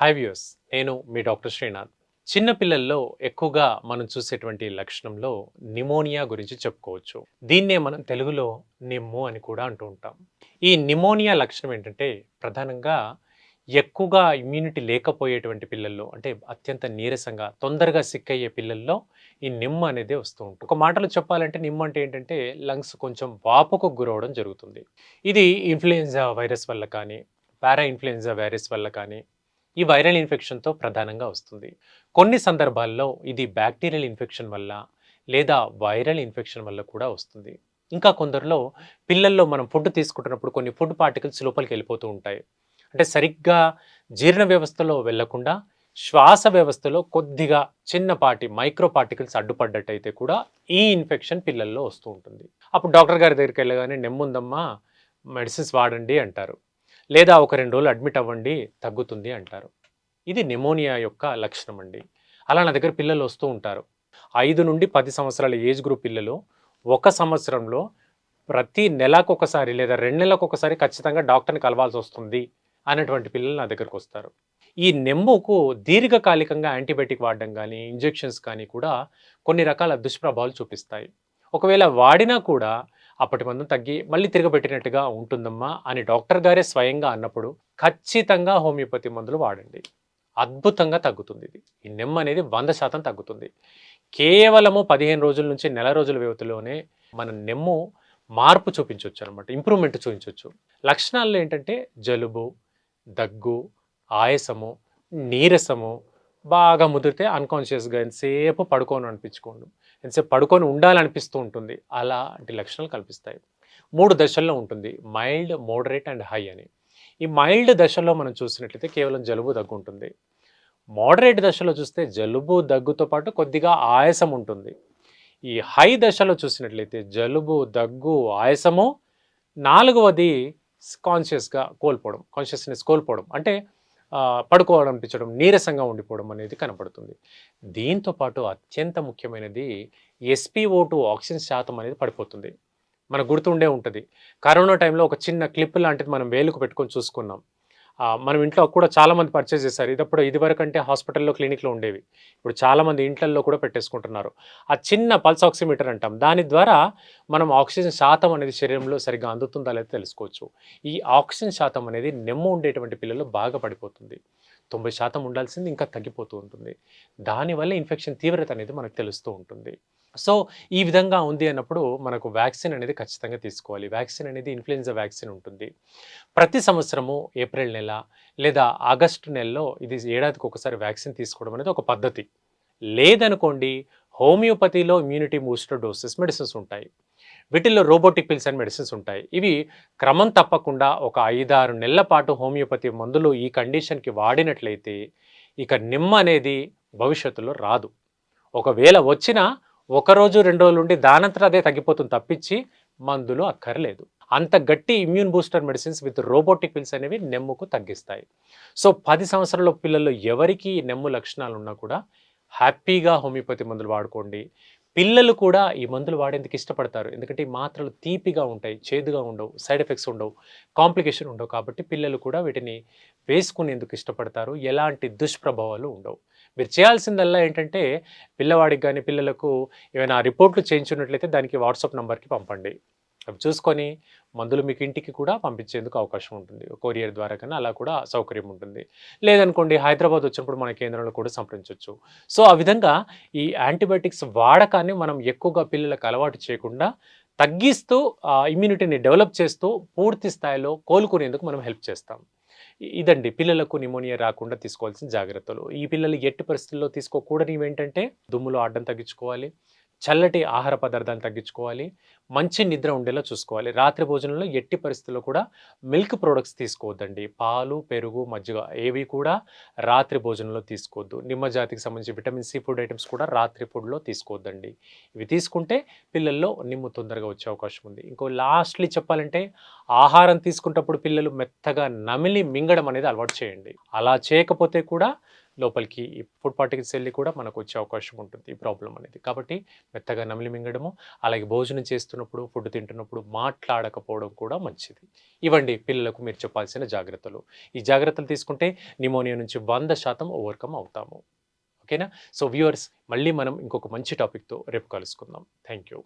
Hi views నేను మీ doctor Srinath. చిన్నపిల్లల్లో ఎక్కువగా మనం చూసేటువంటి లక్షణంలో నిమోనియా గురించి చెప్పుకోవచ్చు. దీన్నే మనం తెలుగులో నిమ్ము అని కూడా అంటూ ఉంటాం. ఈ నిమోనియా లక్షణం ఏంటంటే ప్రధానంగా ఎక్కువగా ఇమ్యూనిటీ లేకపోయేటువంటి పిల్లల్లో అంటే అత్యంత నీరసంగా తొందరగా సిక్ అయ్యే పిల్లల్లో ఈ నిమ్ము అనేది వస్తూ ఉంటుంది. ఒక మాటలో చెప్పాలంటే నిమ్మ అంటే ఏంటంటే లంగ్స్ కొంచెం వాపుకు గురవడం జరుగుతుంది. ఇది ఇన్ఫ్లుయెన్జా వైరస్ వల్ల కానీ పారా ఇన్ఫ్లుయెన్జా వైరస్ వల్ల కానీ ఈ వైరల్ ఇన్ఫెక్షన్తో ప్రధానంగా వస్తుంది. కొన్ని సందర్భాల్లో ఇది బ్యాక్టీరియల్ ఇన్ఫెక్షన్ వల్ల లేదా వైరల్ ఇన్ఫెక్షన్ వల్ల కూడా వస్తుంది. ఇంకా కొందరిలో పిల్లల్లో మనం ఫుడ్ తీసుకుంటున్నప్పుడు కొన్ని ఫుడ్ పార్టికల్స్ లోపలికి వెళ్ళిపోతూ ఉంటాయి. అంటే సరిగ్గా జీర్ణ వ్యవస్థలో వెళ్ళకుండా శ్వాస వ్యవస్థలో కొద్దిగా చిన్నపాటి మైక్రో పార్టికల్స్ అడ్డుపడ్డట్టయితే కూడా ఈ ఇన్ఫెక్షన్ పిల్లల్లో వస్తూ ఉంటుంది. అప్పుడు డాక్టర్ గారి దగ్గరికి వెళ్ళగానే నెమ్ముందమ్మా మెడిసిన్స్ వాడండి అంటారు. లేదా ఒక రెండు రోజులు అడ్మిట్ అవ్వండి తగ్గుతుంది అంటారు. ఇది నిమోనియా యొక్క లక్షణం అండి. అలా నా దగ్గర పిల్లలు వస్తూ ఉంటారు. ఐదు నుండి పది సంవత్సరాల ఏజ్ గ్రూప్ పిల్లలు ఒక సంవత్సరంలో ప్రతి నెలకు ఒకసారి లేదా రెండు నెలలకు ఒకసారి ఖచ్చితంగా డాక్టర్ని కలవాల్సి వస్తుంది అనేటువంటి పిల్లలు నా దగ్గరకు వస్తారు. ఈ నెమ్ముకు దీర్ఘకాలికంగా యాంటీబయాటిక్ వాడడం కానీ ఇంజెక్షన్స్ కానీ కూడా కొన్ని రకాల దుష్ప్రభావాలు చూపిస్తాయి. ఒకవేళ వాడినా కూడా అప్పటి మందం తగ్గి మళ్ళీ తిరగబెట్టినట్టుగా ఉంటుందమ్మా అని డాక్టర్ గారే స్వయంగా అన్నప్పుడు ఖచ్చితంగా హోమియోపతి మందులు వాడండి. అద్భుతంగా తగ్గుతుంది ఇది. ఈ నిమ్మ అనేది వంద శాతం తగ్గుతుంది. కేవలము పదిహేను రోజుల నుంచి నెల రోజుల వ్యవధిలోనే మన నెమ్ము మార్పు చూపించవచ్చు అనమాట ఇంప్రూవ్మెంట్ చూపించవచ్చు. లక్షణాలు ఏంటంటే జలుబు దగ్గు ఆయాసము నీరసము బాగా ముదిరితే అన్కాన్షియస్గా ఎంతసేపు పడుకోను అనిపించుకోండు. ఎంతసేపు పడుకొని ఉండాలనిపిస్తూ ఉంటుంది. అలాంటి లక్షణాలు కల్పిస్తాయి. మూడు దశల్లో ఉంటుంది. మైల్డ్ మోడరేట్ అండ్ హై అని. ఈ మైల్డ్ దశలో మనం చూసినట్లయితే కేవలం జలుబు దగ్గు ఉంటుంది. మోడరేట్ దశలో చూస్తే జలుబు దగ్గుతో పాటు కొద్దిగా ఆయాసం ఉంటుంది. ఈ హై దశలో చూసినట్లయితే జలుబు దగ్గు ఆయాసము నాలుగవది కాన్షియస్గా కోల్పోవడం. కాన్షియస్నెస్ కోల్పోవడం. అంటే పడుకోవడం అనిపించడం నీరసంగా ఉండిపోవడం అనేది కనపడుతుంది. దీంతో పాటు అత్యంత ముఖ్యమైనది ఎస్పీఓ టూ ఆక్సిజన్ శాతం అనేది పడిపోతుంది. మనకు గుర్తుండే ఉంటుంది. కరోనా టైంలో ఒక చిన్న క్లిప్ లాంటిది మనం వేలుకు పెట్టుకొని చూసుకున్నాం. మనం ఇంట్లో కూడా చాలామంది పర్చేస్ చేశారు. ఇదప్పుడు ఇదివరకు అంటే హాస్పిటల్లో క్లినిక్లో ఉండేవి. ఇప్పుడు చాలామంది ఇంట్లల్లో కూడా పెట్టేసుకుంటున్నారు. ఆ చిన్న పల్స్ ఆక్సిమీటర్ అంటాం. దాని ద్వారా మనం ఆక్సిజన్ శాతం అనేది శరీరంలో సరిగ్గా అందుతుందా లేదా తెలుసుకోవచ్చు. ఈ ఆక్సిజన్ శాతం అనేది నెమ్మ ఉండేటువంటి పిల్లలు బాగా పడిపోతుంది. తొంభై శాతం ఉండాల్సింది ఇంకా తగ్గిపోతూ ఉంటుంది. దానివల్ల ఇన్ఫెక్షన్ తీవ్రత అనేది మనకు తెలుస్తూ ఉంటుంది. సో ఈ విధంగా ఉంది అన్నప్పుడు మనకు వ్యాక్సిన్ అనేది ఖచ్చితంగా తీసుకోవాలి. వ్యాక్సిన్ అనేది ఇన్ఫ్లుయెన్జా వ్యాక్సిన్ ఉంటుంది. ప్రతి సంవత్సరము ఏప్రిల్ నెల లేదా ఆగస్టు నెలలో ఇది ఏడాదికి ఒకసారి వ్యాక్సిన్ తీసుకోవడం అనేది ఒక పద్ధతి. లేదనుకోండి హోమియోపతిలో ఇమ్యూనిటీ బూస్టర్ డోసెస్ మెడిసిన్స్ ఉంటాయి. వీటిల్లో రోబోటిక్ పిల్స్ అండ్ మెడిసిన్స్ ఉంటాయి. ఇవి క్రమం తప్పకుండా ఒక ఐదారు నెలల పాటు హోమియోపతి మందులు ఈ కండిషన్కి వాడినట్లయితే ఇక నిమ్మ అనేది భవిష్యత్తులో రాదు. ఒకవేళ వచ్చినా ఒకరోజు రెండు రోజులు ఉండి దానంతరం అదే తగ్గిపోతుంది. తప్పించి మందులు అక్కర్లేదు. అంత గట్టి immune booster medicines with robotic pills అనేవి నెమ్ముకు తగ్గిస్తాయి. సో పది సంవత్సరాల పిల్లల్లో ఎవరికి నెమ్ము లక్షణాలు ఉన్నా కూడా హ్యాపీగా హోమియోపతి మందులు వాడుకోండి. పిల్లలు కూడా ఈ మందులు వాడేందుకు ఇష్టపడతారు. ఎందుకంటే ఈ మాత్రలు తీపిగా ఉంటాయి చేదుగా ఉండవు సైడ్ ఎఫెక్ట్స్ ఉండవు కాంప్లికేషన్ ఉండవు కాబట్టి పిల్లలు కూడా వీటిని వేసుకునేందుకు ఇష్టపడతారు. ఎలాంటి దుష్ప్రభావాలు ఉండవు. మీరు చేయాల్సిందల్లా ఏంటంటే పిల్లవాడికి కానీ పిల్లలకు ఏమైనా రిపోర్ట్లు చేయించున్నట్లయితే దానికి వాట్సాప్ నెంబర్కి పంపండి. అవి చూసుకొని మందులు మీకు ఇంటికి కూడా పంపించేందుకు అవకాశం ఉంటుంది. కొరియర్ ద్వారా కానీ అలా కూడా సౌకర్యం ఉంటుంది. లేదనుకోండి హైదరాబాద్ వచ్చినప్పుడు మన కేంద్రంలో కూడా సంప్రదించవచ్చు సో ఆ విధంగా ఈ యాంటీబయాటిక్స్ వాడకాన్ని మనం ఎక్కువగా పిల్లలకు అలవాటు చేయకుండా తగ్గిస్తూ ఇమ్యూనిటీని డెవలప్ చేస్తూ పూర్తి స్థాయిలో కోలుకునేందుకు మనం హెల్ప్ చేస్తాం. ఇదండి పిల్లలకు నిమోనియా రాకుండా తీసుకోవాల్సిన జాగ్రత్తలు. ఈ పిల్లలు ఎట్టి పరిస్థితుల్లో తీసుకోకూడనివి ఏంటంటే దుమ్ములో ఆడడం తగ్గించుకోవాలి. చల్లటి ఆహార పదార్థాలు తగ్గించుకోవాలి. మంచి నిద్ర ఉండేలా చూసుకోవాలి. రాత్రి భోజనంలో ఎట్టి పరిస్థితుల్లో కూడా మిల్క్ ప్రోడక్ట్స్ తీసుకోవద్దండి. పాలు పెరుగు మజ్జిగ ఏవి కూడా రాత్రి భోజనంలో తీసుకోవద్దు. నిమ్మ జాతికి సంబంధించి విటమిన్ సి ఫుడ్ ఐటమ్స్ కూడా రాత్రి ఫుడ్లో తీసుకోవద్దండి. ఇవి తీసుకుంటే పిల్లల్లో నిమ్ము తొందరగా వచ్చే అవకాశం ఉంది. ఇంకో లాస్ట్లీ చెప్పాలంటే ఆహారం తీసుకున్నప్పుడు పిల్లలు మెత్తగా నమిలి మింగడం అనేది అలవాటు చేయండి. అలా చేయకపోతే కూడా లోపలికి ఫుడ్ పార్టికల్స్ వెళ్ళి కూడా మనకు వచ్చే అవకాశం ఉంటుంది ఈ ప్రాబ్లం అనేది. కాబట్టి మెత్తగా నమిలి మింగడము అలాగే భోజనం చేస్తున్నప్పుడు ఫుడ్ తింటున్నప్పుడు మాట్లాడకపోవడం కూడా మంచిది. ఇవ్వండి పిల్లలకు మీరు చెప్పాల్సిన జాగ్రత్తలు. ఈ జాగ్రత్తలు తీసుకుంటే నిమోనియా నుంచి వంద శాతం ఓవర్కమ్ అవుతాము. ఓకేనా? సో వ్యూవర్స్ మళ్ళీ మనం ఇంకొక మంచి టాపిక్తో రేపు కలుసుకుందాం. Thank you.